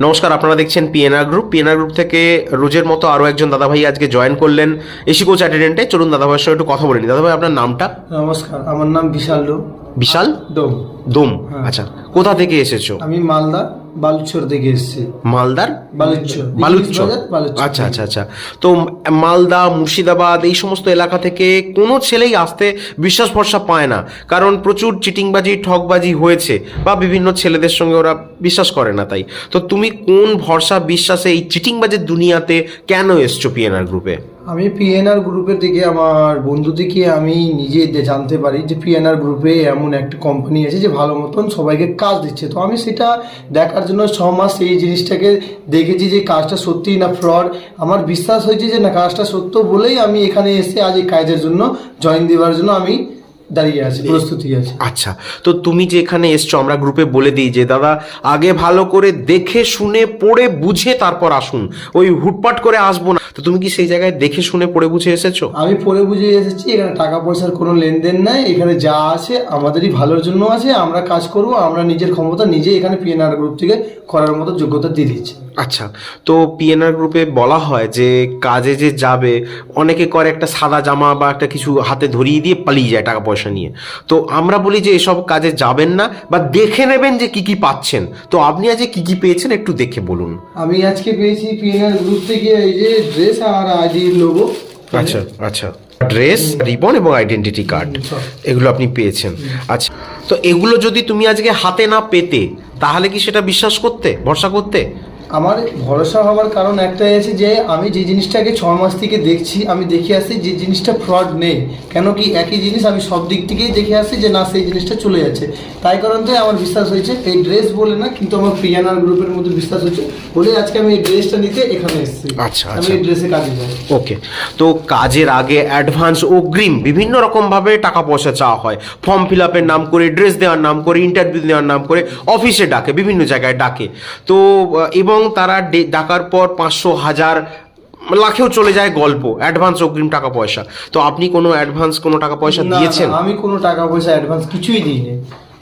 নমস্কার আপনারা দেখছেন পিএনআর গ্রুপ পিএনআর গ্রুপ থেকে রোজের মতো আরও একজন দাদাভাই আজকে জয়েন করলেন এসি কোচ অ্যাটেন্ডেন্টে চলুন দাদাভাইয়ের সঙ্গে একটু কথা বলে নিই। দাদাভাই আপনার নামটা? নমস্কার আমার নাম বিশাল বিশাল? ডোম দোম। হ্যাঁ। আচ্ছা কোথা থেকে এসেছ? আমি মালদা। বালুচর থেকে এসেছি। মালদার? বালুচর। বালুচর। আচ্ছা আচ্ছা আচ্ছা। তো মালদা মুর্শিদাবাদ এই সমস্ত এলাকা থেকে কোনো ছেলেই আসতে বিশ্বাস ভরসা পায় না। কারণ প্রচুর চিটিংবাজি ঠকবাজি হয়েছে বা বিভিন্ন ছেলেদের সঙ্গে ওরা বিশ্বাস করে না তাই। তো তুমি কোন ভরসা বিশ্বাসে এই চিটিংবাজের দুনিয়াতে কেন এসছো পিএনআর গ্রুপে আমি পিএনআর গ্রুপের থেকে আমার বন্ধু থেকে আমি নিজে জানতে পারি যে পিএনআর গ্রুপে এমন একটা কোম্পানি আছে যে ভালো মতন সবাইকে কাজ দিচ্ছে। তো আমি সেটা দেখার জন্য ছ মাস এই জিনিসটাকে দেখেছি যে কাজটা সত্যি না ফ্রড আমার বিশ্বাস হয়েছে যে না, কাজটা সত্য বলেই আমি এখানে এসে আজ এই কাজের জন্য জয়েন দেওয়ার জন্য আমি দাঁড়িয়ে আছি প্রস্তুতি আছি। আচ্ছা তো তুমি যে এখানে এসছো আমরা গ্রুপে বলে দিই যে দাদা আগে ভালো করে দেখে শুনে পড়ে বুঝে তারপর আসুন। ওই হুটপাট করে আসব না। তো তুমি কি সেই জায়গায় দেখে শুনে পড়ে বুঝে এসেছ? আমি পড়ে বুঝে এসেছি এখানে টাকা পয়সার কোনো লেনদেন নাই এখানে যা আছে আমাদেরই ভালোর জন্য আছে আমরা কাজ করব আমরা নিজের ক্ষমতা নিজে এখানে পিএনআর গ্রুপ থেকে করার মতো যোগ্যতা দিয়ে দিচ্ছি আচ্ছা তো পিএনআর গ্রুপে বলা হয় যে কাজে যে যাবে অনেকে করে একটা সাদা জামা বা একটা কিছু হাতে ধরিয়ে দিয়ে পালিয়ে যায় টাকা পয়সা নিয়ে। তো আমরা বলি যে এসব কাজে যাবেন না বা দেখে নেবেন যে কি কি পাচ্ছেন। তো আপনি আজ কি কি পেয়েছেন একটু দেখে বলুন। আমি আজকে পেয়েছি পিএনআর গ্রুপ থেকে এই যে ড্রেস আর আইডি লোগো আচ্ছা আচ্ছা। ড্রেস রিবন এবং আইডেন্টিটি কার্ড এগুলো আপনি পেয়েছেন। আচ্ছা তো এগুলো যদি তুমি আজকে হাতে না পেতে তাহলে কি সেটা বিশ্বাস করতে ভরসা করতে? আমার ভরসা হওয়ার কারণ একটাই আছে যে আমি যে জিনিসটাকে ছ মাস থেকে দেখছি আমি দেখে আসছি যে জিনিসটা ফ্রড নেই। কেন কি একই জিনিস আমি সব দিক থেকেই দেখে আসছি যে না সেই জিনিসটা চলে যাচ্ছে। তাই কারণতে আমার বিশ্বাস হয়েছে এই ড্রেস বলে না কিন্তু আমার পিয়ানার গ্রুপের মধ্যে বিশ্বাস হচ্ছে বলে আজকে আমি এই ড্রেসটা নিতে এখানে এসেছি। আচ্ছা, আমি আচ্ছা। এই ড্রেসে কাজে যাই। ওকে। তো কাজের আগে অ্যাডভান্স অগ্রিম বিভিন্ন রকমভাবে টাকা পয়সা চাওয়া হয়। ফর্ম ফিল আপের নাম করে ড্রেস দেওয়ার নাম করে ইন্টারভিউ দেওয়ার নাম করে অফিসে ডাকে বিভিন্ন জায়গায় ডাকে। তো আহ, এবং তারা ডাকার পর পাঁচশো হাজার লাখেও চলে যায় গল্প অ্যাডভান্স অগ্রিম টাকা পয়সা। তো আপনি কোনো অ্যাডভান্স কোনো টাকা পয়সা দিয়েছেন? আমি কোনো টাকা পয়সা অ্যাডভান্স কিছুই দিইনি।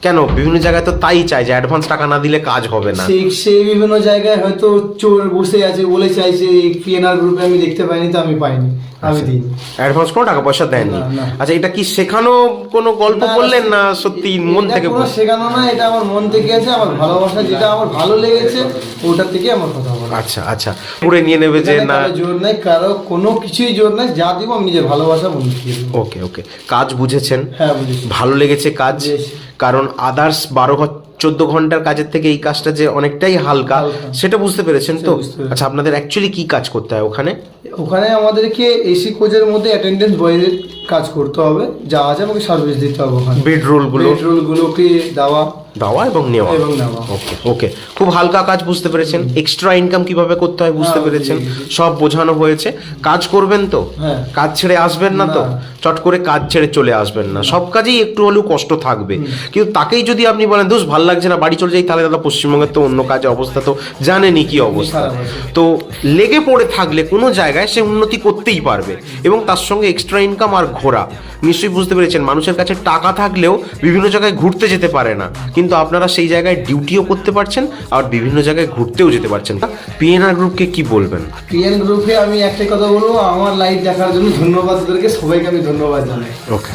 কেন? বিভিন্ন জায়গায় তো তাই চাই যে অ্যাডভান্স টাকা না দিলে কাজ হবে না। সেই সেই বিভিন্ন জায়গায় হয়তো চোর বসে আছে বলে চাইছে পিএনআর গ্রুপে আমি দেখতে পাইনি তো আমি পাইনি আমি দিইনি। অ্যাডভান্স কোনো টাকা পয়সা দেননি। আচ্ছা এটা কি শেখানো কোনো গল্প বললেন না সত্যি মন থেকে শেখানো না এটা আমার মন থেকে আছে আমার ভালোবাসা যেটা আমার ভালো লেগেছে ওটা থেকে আমার কথা। আচ্ছা আচ্ছা। পুরে নিয়ে নেবে যে না জোর নাই কারও কোনো কিছুই জোর নাই যা দিব আমি নিজের ভালোবাসা মন ওকে ওকে। কাজ বুঝেছেন? হ্যাঁ বুঝেছি। ভালো লেগেছে কাজ। কারণ আদার্স বারো চোদ্দ ঘণ্টার কাজের থেকে এই কাজটা যে অনেকটাই হালকা। সেটা বুঝতে পেরেছেন তো। আচ্ছা আপনাদের অ্যাকচুয়ালি কি কাজ করতে হয় ওখানে? ওখানে আমাদেরকে এসি কোচের মধ্যে অ্যাটেন্ডেন্স বয়ের কাজ করতে হবে যা আছে আমাকে সার্ভিস দিতে হবে ওখানে। বেড রোলগুলো। পেট্রোল গুলোকে দেওয়া। দেওয়া এবং নেওয়া? ওকে ওকে খুব হালকা কাজ বুঝতে পেরেছেন। এক্সট্রা ইনকাম কীভাবে করতে হয় বুঝতে পেরেছেন? সব বোঝানো হয়েছে। কাজ করবেন তো? হ্যাঁ। কাজ ছেড়ে আসবেন না তো? চট করে কাজ ছেড়ে চলে আসবেন না। সব কাজেই একটু হলেও কষ্ট থাকবে। কিন্তু তাকেই যদি আপনি বলেন দোষ ভালো লাগছে না বাড়ি চলে যাই তাহলে দাদা পশ্চিমবঙ্গের তো অন্য কাজের অবস্থা তো জানেনই কি অবস্থা। তো লেগে পড়ে থাকলে কোনো জায়গায় সে উন্নতি করতেই পারবে। এবং তার সঙ্গে এক্সট্রা ইনকাম আর ঘোরা। নিশ্চয়ই বুঝতে পেরেছেন মানুষের কাছে টাকা থাকলেও বিভিন্ন জায়গায় ঘুরতে যেতে পারে না। কিন্তু আপনারা সেই জায়গায় ডিউটিও করতে পারছেন আর বিভিন্ন জায়গায় ঘুরতেও যেতে পারছেন। পিএনআর গ্রুপকে কি বলবেন? পিএন গ্রুপে আমি একটাই কথা বলব আমার লাইফ দেখার জন্য ধন্যবাদ সবাইকে আমি ধন্যবাদ জানাই। ওকে